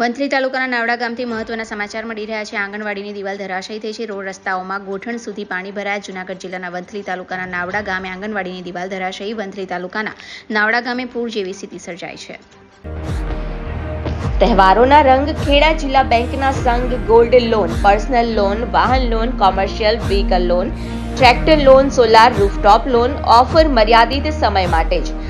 વંથલી તાલુકાના નાવડા ગામથી મહત્વના સમાચાર મળી રહ્યા છે. આંગણવાડીની દિવાલ ધરાશયી થઈ છે. રોડ રસ્તાઓમાં ગોઠણ સુધી પાણી ભરાયા. જૂનાગઢ જિલ્લાના વંથલી તાલુકાના નાવડા ગામે આંગણવાડીની દિવાલ ધરાશયી. વંથલી તાલુકાના નાવડા ગામે પૂર જેવી સ્થિતિ સર્જાઈ છે. તહેવારોના રંગ ખેડા જિલ્લા બેંકના સંઘ ગોલ્ડ લોન, પર્સનલ લોન, વાહન loan, commercial vehicle loan, tractor loan, solar rooftop loan, offer મર્યાદિત સમય માટે જ.